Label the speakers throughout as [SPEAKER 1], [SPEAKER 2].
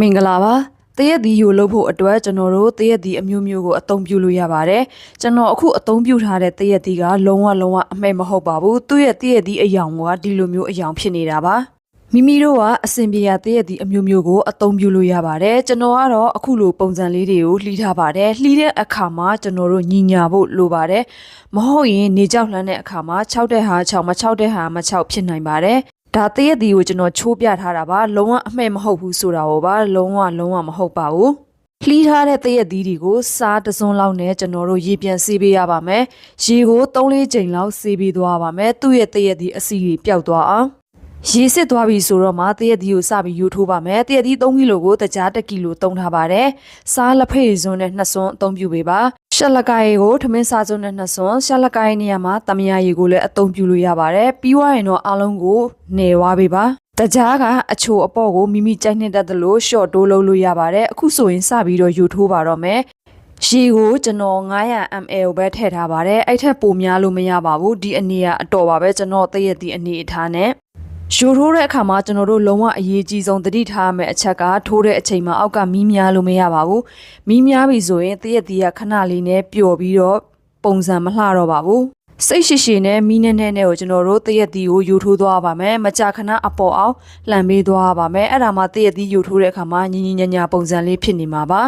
[SPEAKER 1] မင်္ဂလာပါတရက်ဒီယူလုပ်ဖို့အတွက်ကျွန်တော်တို့တရက်ဒီအမျိုးမျိုးကိုအသုံးပြုလို့ရပါတယ်ကျွန်တော်အခုအသုံးပြုထားတဲ့တရက်ဒီကလုံးဝလုံးဝအမှဲ့မဟုတ်ပါဘူးသူ့ရဲ့တရက်ဒီအယောင်ကဒီလိုမျိုးအယောင်ဖြစ်နေတာပါမိမိတို့ကအစင်ပြေရတရက်ဒီအမျိုးမျိုးကိုအသုံးပြုလို့ရပါတယ်ကျွန်တော်ကတော့အခုလိုပုံစံလေးတွေကိုလှီးထားပါတယ်လှီးတဲ့အခါမှာကျွန်တော်တို့ညီညာဖို့လိုပါတယ်မဟုတ်ရင်နေကြောက်လှမ်းတဲ့အခါမှာ6တဲ့ဟာ6မ6တဲ့ဟာမ6ဖြစ်နိုင်ပါတယ် ဒါတရက်ဒီကိုကျွန်တော်ချိုးပြထားတာပါလုံးဝအမှဲ့မဟုတ်ဘူးဆိုတာကိုပါလုံးဝလုံးဝမဟုတ်ပါဘူးလှီးထားတဲ့တရက်သီးတွေကိုစားတစ်စုံလောက်နဲ့ကျွန်တော်တို့ရေပြန်ဆေးပေးရပါမယ်ရေကို3-4ချိန်လောက်ဆေးပေးသွားပါမယ်သူ့ရဲ့တရက်သီးအစီတွေပျောက်သွားအောင်ရေစစ်သွားပြီဆိုတော့မှတရက်သီးကိုစပြီးယူထိုးပါမယ်တရက်သီး3ကီလိုကိုတကြား1ကီလိုတုံးထားပါတယ်စားလက်ဖေးစွန်းနဲ့နှစ်စွန်းအသုံးပြုပေးပါ ရှက်လက်ကိုင်ကိုထမင်းစားစွန်းနဲ့နှစ်စွန်းရှက်လက်ကိုင်နေရာမှာတမယာရီကိုလည်းအသုံးပြုလို့ရပါတယ်ပြီးွားရင်တော့အားလုံးကိုနေဝါပေးပါတကြားကအချိုအပေါ့ကိုမိမိကြိုက်နေတတ်သလိုရှော့တိုးလုပ်လို့ရပါတယ်အခုဆိုရင်စပြီးတော့ယူထိုးပါတော့မယ်ရေကိုကျွန်တော် 900ml ကိုပဲထည့်ထားပါတယ်အဲ့ထက်ပိုများလို့မရပါဘူးဒီအနေကအတော်ပါပဲကျွန်တော်တရက်ဒီအနေအထားနဲ့ ယူထိုးတဲ့အခါမှာကျွန်တော်တို့လုံးဝအရေးကြီးဆုံးသတိထားရမယ့်အချက်ကထိုးတဲ့အချိန်မှာအောက်ကမီးများလို့မရပါဘူးမီးများပြီဆိုရင်တရက်ဒီကခဏလေးနဲ့ပျော်ပြီးတော့ပုံစံမလှတော့ပါဘူးစိတ်ရှိရှိနဲ့မီးနဲ့နဲ့နဲ့ကိုကျွန်တော်တို့တရက်ဒီကိုယူထိုးသွားပါမယ်မကြာခဏအပေါ်အောင်လှန်ပေးသွားပါမယ်အဲ့ဒါမှတရက်ဒီယူထိုးတဲ့အခါမှာညီညီညာညာပုံစံလေးဖြစ်နေမှာပါ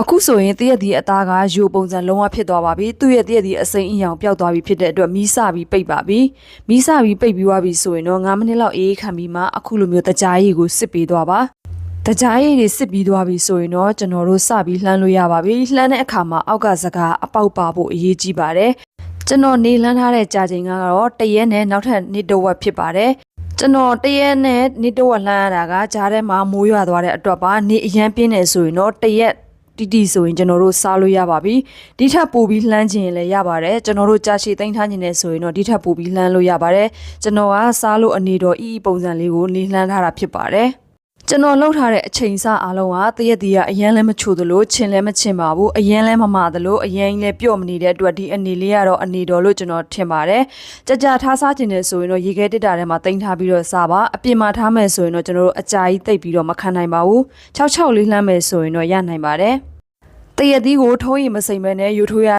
[SPEAKER 1] အခုဆိုရင်တရက်ဒီအသားကယူပုံစံလုံးဝဖြစ်သွားပါပြီသူ့ရဲ့တရက်ဒီအစိမ်းအယောင်ပျောက်သွားပြီဖြစ်တဲ့အတွက်မီးစပြီးပိတ်ပါပြီမီးစပြီးပိတ်ပြီးသွားပြီဆိုရင်တော့9မိနစ်လောက်အေးခံပြီးမှအခုလိုမျိုးတကြားရည်ကိုစစ်ပေးသွားပါတကြားရည်တွေစစ်ပြီးသွားပြီဆိုရင်တော့ကျွန်တော်တို့စပြီးလှမ်းလို့ရပါပြီလှမ်းတဲ့အခါမှာအောက်ကစကားအပေါက်ပါဖို့အရေးကြီးပါတယ်ကျွန်တော်နေလှမ်းထားတဲ့ကြာချိန်ကတော့တရက်နဲ့နောက်ထပ်နေ့တစ်ဝက်ဖြစ်ပါတယ်ကျွန်တော်တရက်နဲ့နေ့တစ်ဝက်လှမ်းရတာကကြားထဲမှာမိုးရွာသွားတဲ့အတွက်ပါနေအရန်ပြင်းနေဆိုရင်တော့တရက် တီတီဆိုရင်ကျွန်တော်တို့စားလို့ရပါပြီဒီထက်ပိုပြီးလှမ်းခြင်းလည်းရပါတယ်ကျွန်တော်တို့ကြာရှည်သိမ်းထားခြင်းနဲ့ဆိုရင်တော့ဒီထက်ပိုပြီးလှမ်းလို့ရပါတယ်ကျွန်တော်ကစားလို့အနေတော်အီပုံစံလေးကိုနေလှမ်းထားတာဖြစ်ပါတယ် ကျွန်တော်လှုပ်ထားတဲ့အချိန်စအားလုံးကတရက်တည်းကအရန်လည်းမချိုသလိုချင်လည်းမချင်ပါဘူးအရန်လည်းမမသလိုအရန်လည်းပြော့မနေတဲ့အတွက်ဒီအနေလေးကတော့အနေတော်လို့ကျွန်တော်ထင်ပါတယ်ကြကြထားစားခြင်းနဲ့ဆိုရင်တော့ရေခဲတစ်တာထဲမှာတင်ထားပြီးတော့စားပါအပြင်မှာထားမယ်ဆိုရင်တော့ကျွန်တော်တို့အကြာကြီးတိတ်ပြီးတော့မခံနိုင်ပါဘူး6 6လေးလှမ်းမယ်ဆိုရင်တော့ရနိုင်ပါတယ်တရက်သီးကိုထုံးရင်မစိမ်မဲနဲ့ယူထိုးရ